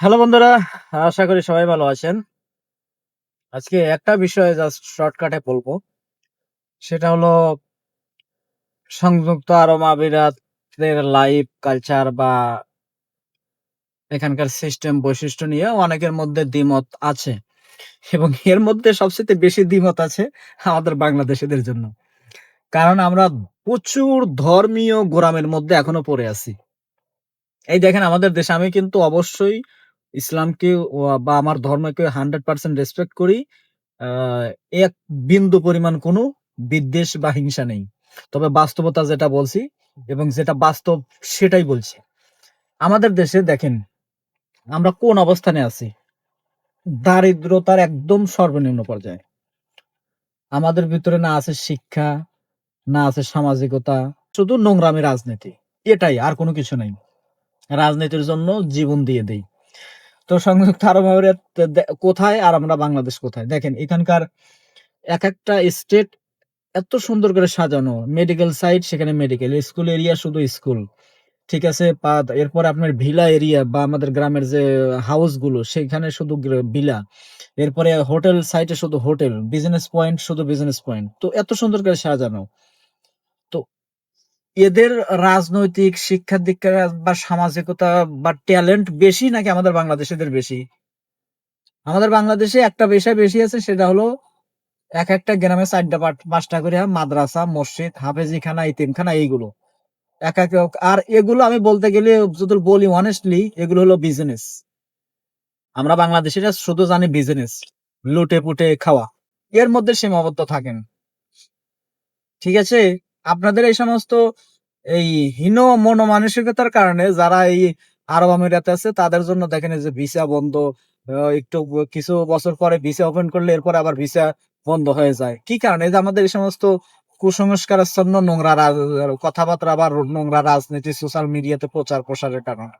Hello বন্ধুরা। আশা করি সবাই ভালো আছেন। আজকে একটা বিষয়ে জাস্ট শর্টকাটে বলব। সেটা হলো সংযুক্ত আরব আমিরাতের লাইফ কালচার বা এখানকার সিস্টেম বৈশিষ্ট্য নিয়ে অনেকের মধ্যে দ্বিমত আছে। এবং এর মধ্যে সবচেয়ে বেশি দ্বিমত আছে আমাদের বাংলাদেশিদের জন্য। কারণ আমরা প্রচুর ধর্মীয় গোরামের মধ্যে এখনও পড়ে আছি। এই দেখেন, আমাদের দেশে আমি কিন্তু অবশ্যই ইসলামকে বা আমার ধর্মকে হান্ড্রেড পার্সেন্ট রেসপেক্ট করি এক বিন্দু পরিমাণ কোনো বিদ্বেষ বা হিংসা নেই। তবে বাস্তবতা যেটা বলছি এবং যেটা বাস্তব সেটাই বলছি। আমাদের দেশে দেখেন, আমরা কোন অবস্থানে আছি? দারিদ্রতার একদম সর্বনিম্ন পর্যায়ে। আমাদের ভিতরে না আছে শিক্ষা, না আছে সামাজিকতা, শুধু নোংরামি রাজনীতি। এটাই, আর কোনো কিছু নাই। রাজনীতির জন্য জীবন দিয়ে দেই। তো সংযুক্ত আরব আমিরাত কোথায় আর আমরা বাংলাদেশ কোথায়? দেখেন, এখানকার এক একটা স্টেট এত সুন্দর করে সাজানো। মেডিকেল সাইট সেখানে মেডিকেল স্কুল এরিয়া শুধু স্কুল ঠিক আছে? পা- এরপরে আপনার ভিলা এরিয়া বা আমাদের গ্রামের যে হাউসগুলো, সেখানে শুধু ভিলা এরপরে হোটেল সাইটে শুধু হোটেল বিজনেস পয়েন্ট শুধু বিজনেস পয়েন্ট তো এত সুন্দর করে সাজানো। এদের রাজনৈতিক শিক্ষা দীক্ষা বা সামাজিকতা বা ট্যালেন্ট বেশি নাকি আমাদের বাংলাদেশিদের বেশি? আমাদের বাংলাদেশে একটা বিষয় বেশি আছে, সেটা হলো এক একটা গ্রামে চারটা পাঁচ- পাঁচটা করে মাদ্রাসা, মসজিদ, হাফেজিখানা, ইতিমখানা, এইগুলো। এক এক আর এগুলো আমি বলতে গেলে যদি বলি অনেস্টলি এগুলো হলো বিজনেস আমরা বাংলাদেশিরা শুধু জানি বিজনেস লুটে পুটে খাওয়া। এর মধ্যে সীমাবদ্ধ থাকেন। ঠিক আছে? আপনাদের এই সমস্ত এই হীন মনোমানসিকতার কারণে যারা এই আরব আমিরাতে আছে, তাদের জন্য দেখেন যে ভিসা বন্ধ একটু কিছু বছর পরে ভিসা ওপেন করলে এরপর আবার ভিসা বন্ধ হয়ে যায়। কি কারণে? যে আমাদের এই সমস্ত কুসংস্কারের জন্য নোংরা কথাবার্তা আবার নোংরা রাজনীতি সোশ্যাল মিডিয়াতে প্রচার প্রসারের কারণে।